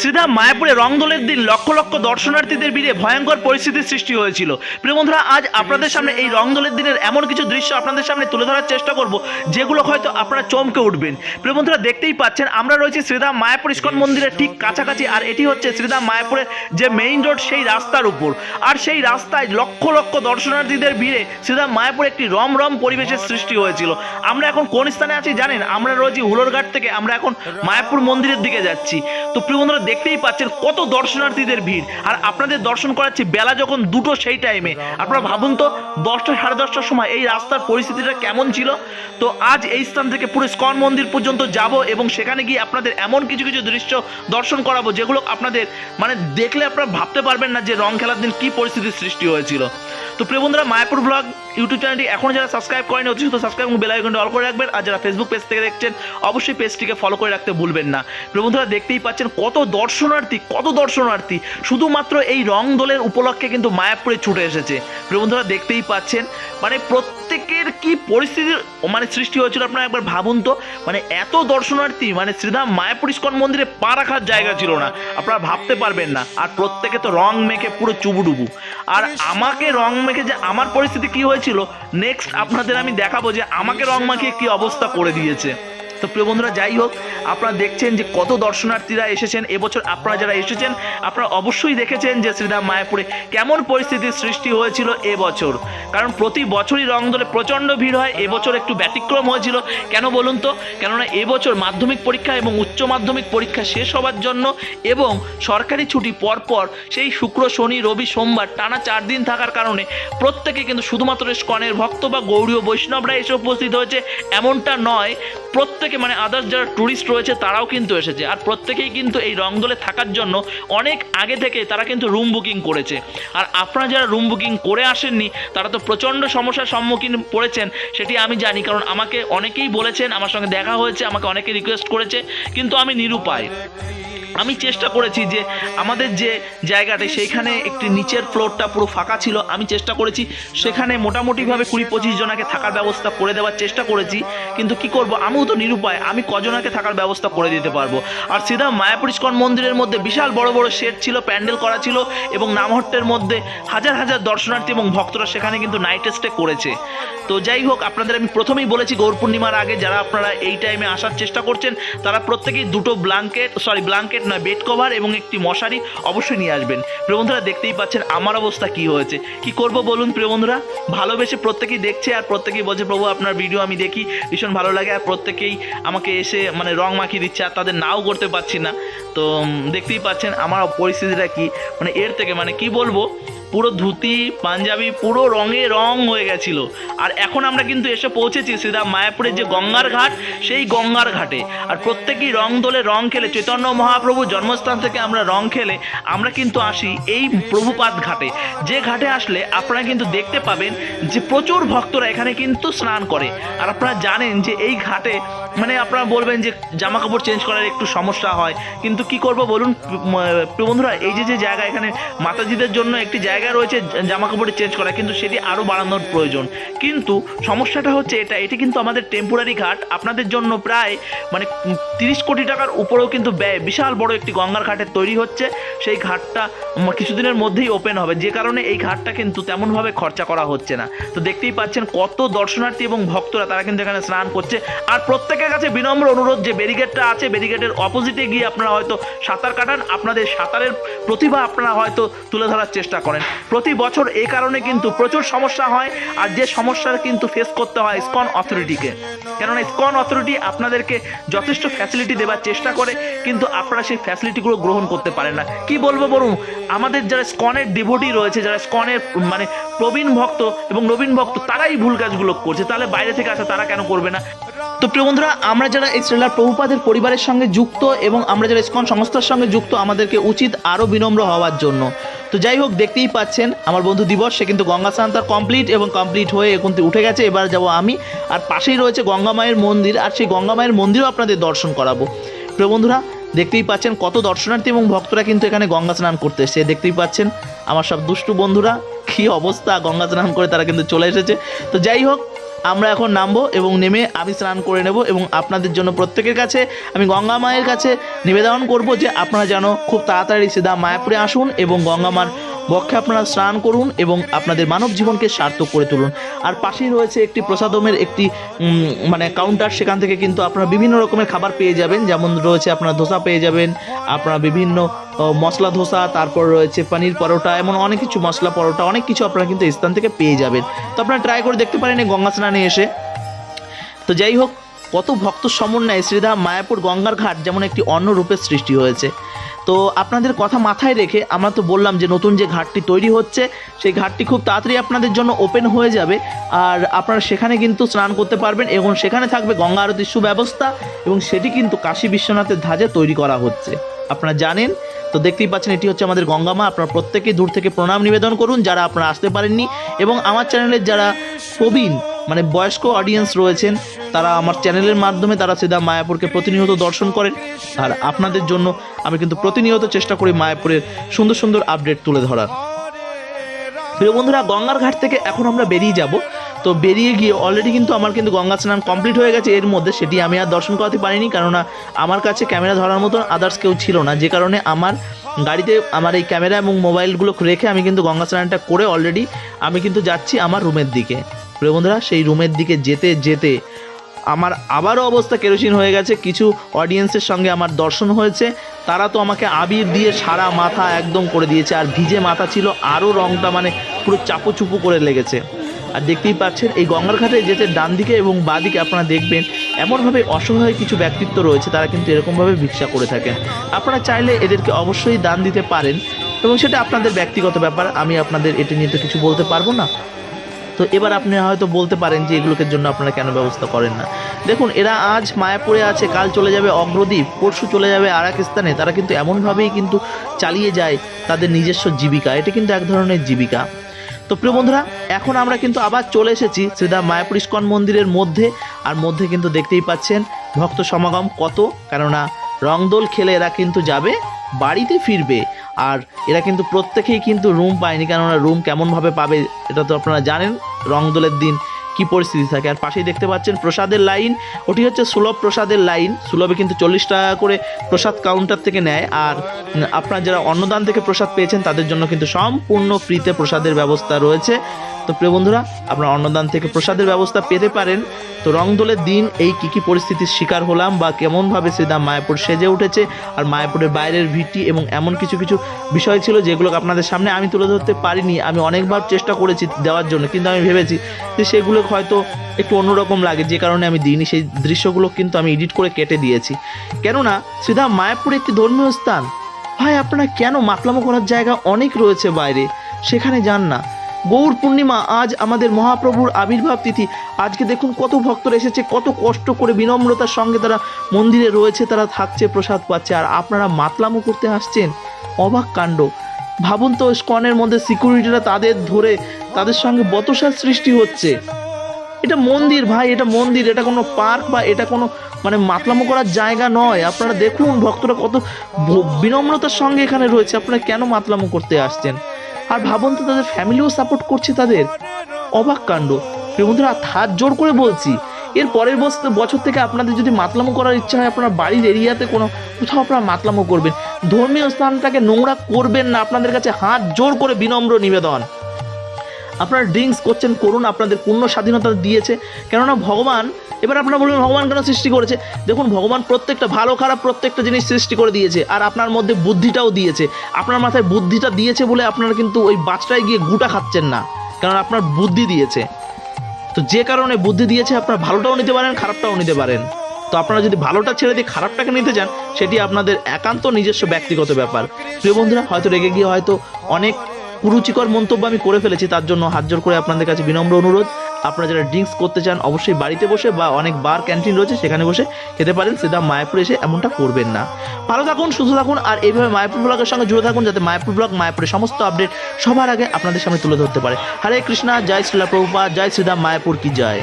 শ্রীধাম মায়াপুরে রংদোলের দিন লক্ষ লক্ষ দর্শনার্থীদের ভিড়ে ভয়ঙ্কর পরিস্থিতির সৃষ্টি হয়েছিল। প্রিয় বন্ধুরা আজ আপনাদের সামনে এই রংদোলের দিনের এমন কিছু দৃশ্য আপনাদের সামনে তুলে ধরার চেষ্টা করব যেগুলো হয়তো আপনারা চমকে উঠবেন। প্রিয় বন্ধুরা দেখতেই পাচ্ছেন আমরা রয়েছি শ্রীধাম মায়াপুর ইস্কন মন্দিরের ঠিক কাছাকাছি আর এটি হচ্ছে শ্রীধাম মায়াপুরের যে মেইন রোড সেই রাস্তার উপর। আর সেই রাস্তায় লক্ষ লক্ষ দর্শনার্থীদের ভিড়ে শ্রীধাম মায়াপুর একটি রমরম পরিবেশের সৃষ্টি হয়েছিল। আমরা এখন কোন স্থানে আছি জানেন? আমরা রয়েছি হুলোরঘাট থেকে আমরা এখন মায়াপুর মন্দিরের দিকে যাচ্ছি। তো প্রিয় বন্ধুরা দেখতেই পাচ্ছেন কত দর্শনার্থীদের ভিড়। আর আপনাদের দর্শন করাচ্ছি বেলা যখন দুটো সেই টাইমে। আপনারা ভাবুন তো, দশটা সাড়ে দশটার সময় এই রাস্তার পরিস্থিতিটা কেমন ছিল? তো আজ এই স্থান থেকে পুরো স্কন মন্দির পর্যন্ত যাব এবং সেখানে গিয়ে আপনাদের এমন কিছু কিছু দৃশ্য দর্শন করাবো যেগুলো আপনাদের মানে দেখলে আপনারা ভাবতে পারবেন না যে রং খেলার দিন কী পরিস্থিতির সৃষ্টি হয়েছিল। তো প্রিয় বন্ধুরা, মায়াপুর ব্লগ ইউটিউব চ্যানেলটি এখন যারা সাবস্ক্রাইব করেনি অতি শুধু সাবস্ক্রাইব এবং বেল আইকনটি অল করে রাখবেন। আর যারা ফেসবুক পেজ থেকে দেখছেন, অবশ্যই পেজটিকে ফলো করে রাখতে ভুলবেন না। প্রিয় বন্ধুরা, দেখতেই পাচ্ছেন কত দর্শনার্থী কত দর্শনার্থী। শুধুমাত্র এই রং দলের উপলক্ষে কিন্তু মায়াপুরে ছুটে এসেছে। প্রিয় বন্ধুরা, দেখতেই পাচ্ছেন মানে প্রত্যেকের কি পরিস্থিতির মানে সৃষ্টি হয়েছিল আপনারা একবার ভাবুন তো? মানে এত দর্শনার্থী মানে শ্রীধাম মায়াপুর ইস্কন মন্দিরে পা রাখার জায়গা ছিল না। আপনারা ভাবতে পারবেন না। আর প্রত্যেকে তো রং মেখে পুরো চুবুডুবু। আর আমাকে রং মেখে যে আমার পরিস্থিতি কি হয়েছিল নেক্সট আপনাদের আমি দেখাবো যে আমাকে রং মাখিয়ে কি অবস্থা করে দিয়েছে। তো প্রিয় বন্ধুরা, যাই হোক, আপনারা দেখছেন যে কত দর্শনার্থীরা এসেছেন। এবছর আপনারা যারা এসেছেন, আপনারা অবশ্যই দেখেছেন যে শ্রীধাম মায়াপুরে কেমন পরিস্থিতির সৃষ্টি হয়েছিল এবছর। কারণ প্রতি বছরই রংদলে প্রচণ্ড ভিড় হয়, এবছর একটু ব্যতিক্রম হয়েছিল। কেন বলুন তো? কেননা এবছর মাধ্যমিক পরীক্ষা এবং উচ্চ মাধ্যমিক পরীক্ষা শেষ হওয়ার জন্য এবং সরকারি ছুটি পরপর সেই শুক্র, শনি, রবি, সোমবার টানা চার দিন থাকার কারণে প্রত্যেকে কিন্তু শুধুমাত্র স্কনের ভক্ত বা গৌড়ীয় বৈষ্ণবরা এসে উপস্থিত হয়েছে। এমনটা নয়, প্রত্যেকে মানে আদার্স যারা ট্যুরিস্ট রয়েছে, তারাও কিন্তু এসেছে। আর প্রত্যেকেই কিন্তু এই রংদোলে থাকার জন্য অনেক আগে থেকে তারা কিন্তু রুম বুকিং করেছে। আর আপনারা যারা রুম বুকিং করে আসেননি, তারা তো প্রচণ্ড সমস্যার সম্মুখীন পড়েছেন, সেটি আমি জানি। কারণ আমাকে অনেকেই বলেছেন, আমার সঙ্গে দেখা হয়েছে, আমাকে অনেকে রিকোয়েস্ট করেছে, কিন্তু আমি নিরুপায়। আমি চেষ্টা করেছি যে আমাদের যে জায়গাটা সেইখানে একটি নিচের ফ্লোরটা পুরো ফাঁকা ছিল, আমি চেষ্টা করেছি সেখানে মোটামুটিভাবে কুড়ি পঁচিশ জনাকে থাকার ব্যবস্থা করে দেওয়ার চেষ্টা করেছি। কিন্তু কি করব? আমিও তো নিরুপায়। আমি কজনাকে থাকার ব্যবস্থা করে দিতে পারব। আর সিধা মায়াপুর ইস্কন মন্দিরের মধ্যে বিশাল বড় বড় শেড ছিল, প্যান্ডেল করা ছিল এবং নামহট্টের মধ্যে হাজার হাজার দর্শনার্থী এবং ভক্তরা সেখানে কিন্তু নাইট স্টে করেছে। তো যাই হোক, আপনাদের আমি প্রথমেই বলেছি গৌর পূর্ণিমার আগে যারা আপনারা এই টাইমে আসার চেষ্টা করছেন, তারা প্রত্যেকেই দুটো ব্ল্যাঙ্কেট, সরি, ব্ল্যাঙ্কেট নয়, বেড কভার এবং একটি মশারি অবশ্যই নিয়ে আসবেন। প্রিয় বন্ধুরা, দেখতেই পাচ্ছেন আমার অবস্থা কি হয়েছে। কি করব বলুন বন্ধুরা? ভালোবেসে প্রত্যেকেই দেখছে আর প্রত্যেকেই বলছে, প্রভু, আপনার ভিডিও আমি দেখি। ভীষণ ভালো লাগে আর প্রত্যেকেই আমাকে এসে মানে রং মাখিয়ে দিচ্ছে আর তাদের নাও করতে পারছি না। তো দেখতেই পাচ্ছেন আমার পরিস্থিতিটা কি? মানে এর থেকে মানে কি বলব? পুরো ধুতি, পাঞ্জাবি, পুরো রঙে রং হয়ে গেছিল। আর এখন আমরা কিন্তু এসে পৌঁছেছি শ্রীরাম মায়াপুরের যে গঙ্গার ঘাট, সেই গঙ্গার ঘাটে। আর প্রত্যেকেই রং দোলে রং খেলে। চৈতন্য মহাপ্রভু জন্মস্থান থেকে আমরা রং খেলে আমরা কিন্তু আসি এই প্রভুপাত ঘাটে। যে ঘাটে আসলে আপনারা কিন্তু দেখতে পাবেন যে প্রচুর ভক্তরা এখানে কিন্তু স্নান করে। আর আপনারা জানেন যে এই ঘাটে মানে আপনারা বলবেন যে জামা কাপড় চেঞ্জ করার একটু সমস্যা হয়। কিন্তু কি করব বলুন? বন্ধুরা, এই যে যে জায়গা এখানে মাতাজিদের জন্য একটি জায়গা রয়েছে, জামা কাপড় চেঞ্জ করা, কিন্তু সেটি আরও বাড়ানোর প্রয়োজন। কিন্তু সমস্যাটা হচ্ছে এটা, এটি কিন্তু আমাদের টেম্পোরারি ঘাট। আপনাদের জন্য প্রায় মানে তিরিশ কোটি টাকার উপরেও কিন্তু ব্যয়, বিশাল বড় একটি গঙ্গার ঘাটের তৈরি হচ্ছে। সেই ঘাটটা কিছুদিনের মধ্যেই ওপেন হবে। যে কারণে এই ঘাটটা কিন্তু তেমনভাবে খরচা করা হচ্ছে না। তো দেখতেই পাচ্ছেন কত দর্শনার্থী এবং ভক্তরা তারা কিন্তু এখানে স্নান করছে। আর প্রত্যেকের কাছে বিনম্র অনুরোধ যে ব্যারিকেডটা আছে, ব্যারিকেডের অপোজিটে গিয়ে আপনারা হয়তো সাঁতার কাটান। আপনাদের সাঁতারের প্রতিভা আপনারা হয়তো তুলে ধরার চেষ্টা করেন। প্রতি বছর এই কারণে কিন্তু প্রচুর সমস্যা হয়। আর যে সমস্যার কিন্তু ফেস করতে হয় স্কন অথরিটিকে কেননা স্কন অথরিটি আপনাদেরকে যথেষ্ট ফ্যাসিলিটি দেওয়ার চেষ্টা করে, কিন্তু আপনারা সেই ফ্যাসিলিটিগুলো গ্রহণ করতে পারেন না। কি বলব বলুন? আমাদের যারা স্কনের ডিভোটি রয়েছে, যারা স্কনের মানে প্রবীণ ভক্ত এবং নবীন ভক্ত, তারাই ভুল কাজগুলো করছে। তাহলে বাইরে থেকে আসা তারা কেন করবে না? তো প্রিয় বন্ধুরা, আমরা যারা এই শ্রীলার প্রভুপাদের পরিবারের সঙ্গে যুক্ত এবং আমরা যারা ইস্কন সংস্থার সঙ্গে যুক্ত, আমাদেরকে উচিত আরও বিনম্র হওয়ার জন্য। তো যাই হোক, দেখতেই পাচ্ছেন, আমার বন্ধু দিবস, সে কিন্তু গঙ্গা স্নান তার কমপ্লিট এবং কমপ্লিট হয়ে এখন উঠে গেছে, এবার যাব আমি। আর পাশেই রয়েছে গঙ্গা মায়ের মন্দির, আর সেই গঙ্গা মায়ের মন্দিরও আপনাদের দর্শন করাবো। প্রিয় বন্ধুরা, দেখতেই পাচ্ছেন কত দর্শনার্থী এবং ভক্তরা কিন্তু এখানে গঙ্গা স্নান করতে এসছে। দেখতেই পাচ্ছেন, আমার সব দুষ্টু বন্ধুরা, কী অবস্থা, গঙ্গা স্নান করে তারা কিন্তু চলে এসেছে। তো যাই হোক আমরা এখন নামবো এবং নেমে আমি স্নান করে নেব এবং আপনাদের জন্য প্রত্যেকের কাছে, আমি গঙ্গা মায়ের কাছে নিবেদন করব যে আপনারা যেন খুব তাড়াতাড়ি সিধা মায়াপুরে আসুন এবং গঙ্গা মার বক্ষে আপনারা স্নান করুন এবং আপনাদের মানব জীবনকে সার্থক করে তুলুন। আর পাশেই রয়েছে একটি প্রসাদমের একটি মানে কাউন্টার সেখান থেকে কিন্তু আপনারা বিভিন্ন রকমের খাবার পেয়ে যাবেন। যেমন রয়েছে আপনারা ধোসা পেয়ে যাবেন, আপনারা বিভিন্ন মশলা ধোসা, তারপর রয়েছে পনির পরোটা, এমন অনেক কিছু মশলা পরোটা, অনেক কিছু আপনারা কিন্তু স্থান থেকে পেয়ে যাবেন। তো আপনারা ট্রাই করে দেখতে পারেন এই গঙ্গা স্নানে এসে। তো যাই হোক, কত ভক্ত সমন্বয়ে শ্রীধাম মায়াপুর গঙ্গার ঘাট যেমন একটি অন্য রূপের সৃষ্টি হয়েছে। তো আপনাদের কথা মাথায় রেখে আমরা তো বললাম যে নতুন যে ঘাটটি তৈরি হচ্ছে, সেই ঘাটটি খুব তাড়াতাড়ি আপনাদের জন্য ওপেন হয়ে যাবে। আর আপনারা সেখানে কিন্তু স্নান করতে পারবেন এবং সেখানে থাকবে গঙ্গা আরতির সুব্যবস্থা এবং সেটি কিন্তু কাশী বিশ্বনাথের ধাজে তৈরি করা হচ্ছে। আপনারা জানেন, তো দেখতেই পাচ্ছেন এটি হচ্ছে আমাদের গঙ্গা মা। আপনারা প্রত্যেকেই দূর থেকে প্রণাম নিবেদন করুন, যারা আপনারা আসতে পারেননি এবং আমার চ্যানেলের যারা প্রবীণ মানে বয়স্ক অডিয়েন্স রয়েছেন, তারা আমার চ্যানেলের মাধ্যমে তারা সিধা মায়াপুরকে প্রতিনিয়ত দর্শন করেন। আর আপনাদের জন্য আমি কিন্তু প্রতিনিয়ত চেষ্টা করি মায়াপুরের সুন্দর সুন্দর আপডেট তুলে ধরার। প্রিয় বন্ধুরা, গঙ্গার ঘাট থেকে এখন আমরা বেরিয়ে যাব। তো বেরিয়ে গিয়ে অলরেডি কিন্তু আমার কিন্তু গঙ্গা স্নান কমপ্লিট হয়ে গেছে। এর মধ্যে সেটি আমি আর দর্শন করাতে পারিনি, কেননা আমার কাছে ক্যামেরা ধরার মতন আদার্স কেউ ছিল না। যে কারণে আমার গাড়িতে আমার এই ক্যামেরা এবং মোবাইলগুলো রেখে আমি কিন্তু গঙ্গা স্নানটা করে অলরেডি আমি কিন্তু যাচ্ছি আমার রুমের দিকে। প্রিয় বন্ধুরা, সেই রুমের দিকে যেতে যেতে আমার আবারও অবস্থা কেরোসিন হয়ে গেছে। কিছু অডিয়েন্সের সঙ্গে আমার দর্শন হয়েছে। তারা তো আমাকে আবির দিয়ে সারা মাথা একদম করে দিয়েছে, আর ভিজে মাথা ছিল, আরও রংটা মানে পুরো চাপু চুপু করে লেগেছে। আর দেখতেই পাচ্ছেন, এই গঙ্গার ঘাটে যেতে ডান দিকে এবং বাঁ দিকে আপনারা দেখবেন, এমনভাবে অসহায় কিছু ব্যক্তিত্ব রয়েছে, তারা কিন্তু এরকমভাবে ভিক্ষা করে থাকেন। আপনারা চাইলে এদেরকে অবশ্যই দান দিতে পারেন, এবং সেটা আপনাদের ব্যক্তিগত ব্যাপার, আমি আপনাদের এটি নিয়ে তো কিছু বলতে পারব না। তো এবার আপনি হয়তো বলতে পারেন যে এগুলোকে জন্য আপনারা কেন ব্যবস্থা করেন না। দেখুন, এরা আজ মায়াপুরে আছে, কাল চলে যাবে অগ্রদ্বীপ, পরশু চলে যাবে আর স্থানে তারা কিন্তু এমনভাবেই কিন্তু চালিয়ে যায় তাদের নিজস্ব জীবিকা। এটা কিন্তু এক ধরনের জীবিকা। তো প্রিয় বন্ধুরা, এখন আমরা কিন্তু আবার চলে এসেছি শ্রীদা মায়াপুর ইস্কন মন্দিরের মধ্যে। আর মধ্যে কিন্তু দেখতেই পাচ্ছেন ভক্ত সমাগম কত। কেননা রংদোল খেলে এরা কিন্তু যাবে, বাড়িতে ফিরবে। আর এরা কিন্তু প্রত্যেকেই কিন্তু রুম পায়নি। কেননা রুম কেমনভাবে পাবে, এটা তো আপনারা জানেন। রংদোলের দিন কি পরিস্থিতি থাকে? আর পাশেই দেখতে পাচ্ছেন প্রসাদের লাইন। ওটি হচ্ছে সুলভ প্রসাদের লাইন। সুলভে কিন্তু চল্লিশ টাকা করে প্রসাদ কাউন্টার থেকে নেয়। আর আপনার যারা অন্নদান থেকে প্রসাদ পেয়েছেন, তাদের জন্য কিন্তু সম্পূর্ণ ফ্রিতে প্রসাদের ব্যবস্থা রয়েছে। তো প্রিয় বন্ধুরা, আপনারা অন্নদান থেকে প্রসাদের ব্যবস্থা পেতে পারেন। তো রংদোলের দিন এই কী কী পরিস্থিতির শিকার হলাম বা কেমনভাবে শ্রীদাম মায়াপুর সেজে উঠেছে আর মায়াপুরের বাইরের ভিটি এবং এমন কিছু কিছু বিষয় ছিল যেগুলোকে আপনাদের সামনে আমি তুলে ধরতে পারিনি, আমি অনেকবার চেষ্টা করেছি দেওয়ার জন্য, কিন্তু আমি ভেবেছি যে সেগুলো হয়তো একটু অন্যরকম লাগে, যে কারণে আমি দিইনি, সেই দৃশ্যগুলো কিন্তু আমি এডিট করে কেটে দিয়েছি। কেননা শ্রীধাম মায়াপুর একটি ধর্মীয় স্থান। ভাই, আপনারা কেন মাতলামো করার জায়গা অনেক রয়েছে বাইরে, সেখানে যান না। গৌর পূর্ণিমা আজ আমাদের মহাপ্রভুর আবির্ভাব তিথি। আজকে দেখুন কত ভক্তরা এসেছে, কত কষ্ট করে বিনম্রতার সঙ্গে তারা মন্দিরে রয়েছে, তারা থাকছে, প্রসাদ পাচ্ছে। আর আপনারা মাতলামো করতে আসছেন? অবাক কাণ্ড। ভাবুন তো, স্কনের মধ্যে সিকিউরিটিরা তাদের ধরে তাদের সঙ্গে বতসার সৃষ্টি হচ্ছে। এটা মন্দির ভাই, এটা মন্দির, এটা কোনো পার্ক বা এটা কোনো মানে মাতলামো করার জায়গা নয়। আপনারা দেখুন ভক্তরা কত বিনম্রতার সঙ্গে এখানে রয়েছে। আপনারা কেন মাতলামো করতে আসছেন? আর ভাবুন তো, তাদের ফ্যামিলিও সাপোর্ট করছে তাদের। অবাক কাণ্ড। বন্ধুরা হাত জোর করে বলছি, এর পরের বছর বছর থেকে আপনাদের যদি মাতলামো করার ইচ্ছা হয়, আপনার বাড়ির এরিয়াতে কোনো, কোথাও আপনারা মাতলামো করবেন। ধর্মীয় স্থানটাকে নোংরা করবেন না, আপনাদের কাছে হাত জোর করে বিনম্র নিবেদন। আপনারা ড্রিঙ্কস করছেন, করুন, আপনাদের পূর্ণ স্বাধীনতা দিয়েছে। কেননা ভগবান, এবার আপনারা বলবেন, ভগবান কেন সৃষ্টি করেছে? দেখুন, ভগবান প্রত্যেকটা ভালো, খারাপ প্রত্যেকটা জিনিস সৃষ্টি করে দিয়েছে, আর আপনার মধ্যে বুদ্ধিটাও দিয়েছে। আপনার মাথায় বুদ্ধিটা দিয়েছে বলে আপনারা কিন্তু ওই বাচ্চাটায় গিয়ে গুটা খাচ্ছেন না, কারণ আপনার বুদ্ধি দিয়েছে। তো যে কারণে বুদ্ধি দিয়েছে, আপনার ভালোটাও নিতে পারেন, খারাপটাও নিতে পারেন। তো আপনারা যদি ভালোটা ছেড়ে দিয়ে খারাপটাকে নিতে চান, সেটি আপনাদের একান্ত নিজস্ব ব্যক্তিগত ব্যাপার। প্রিয় বন্ধুরা, হয়তো রেগে গিয়ে হয়তো অনেক কুরুচিকর মন্তব্য আমি করে ফেলেছি, তার জন্য হাত জোর করে আপনাদের কাছে বিনম্র অনুরোধ। আপনারা যারা ড্রিঙ্কস করতে চান, অবশ্যই বাড়িতে বসে বা অনেক বার ক্যান্টিন রয়েছে, সেখানে বসে খেতে পারেন। সেটা মায়াপুর এসে এমনটা করবেন না। ভালো থাকুন, সুস্থ থাকুন, আর এইভাবে মায়াপুর ব্লগের সঙ্গে জুড়ে থাকুন, যাতে মায়াপুর ব্লগ মায়াপুরের সমস্ত আপডেট সবার আগে আপনাদের সামনে তুলে ধরতে পারে। হরে কৃষ্ণা, জয় শ্রীলা প্রভুপা, জয় শ্রীদাম মায়াপুর কি জয়?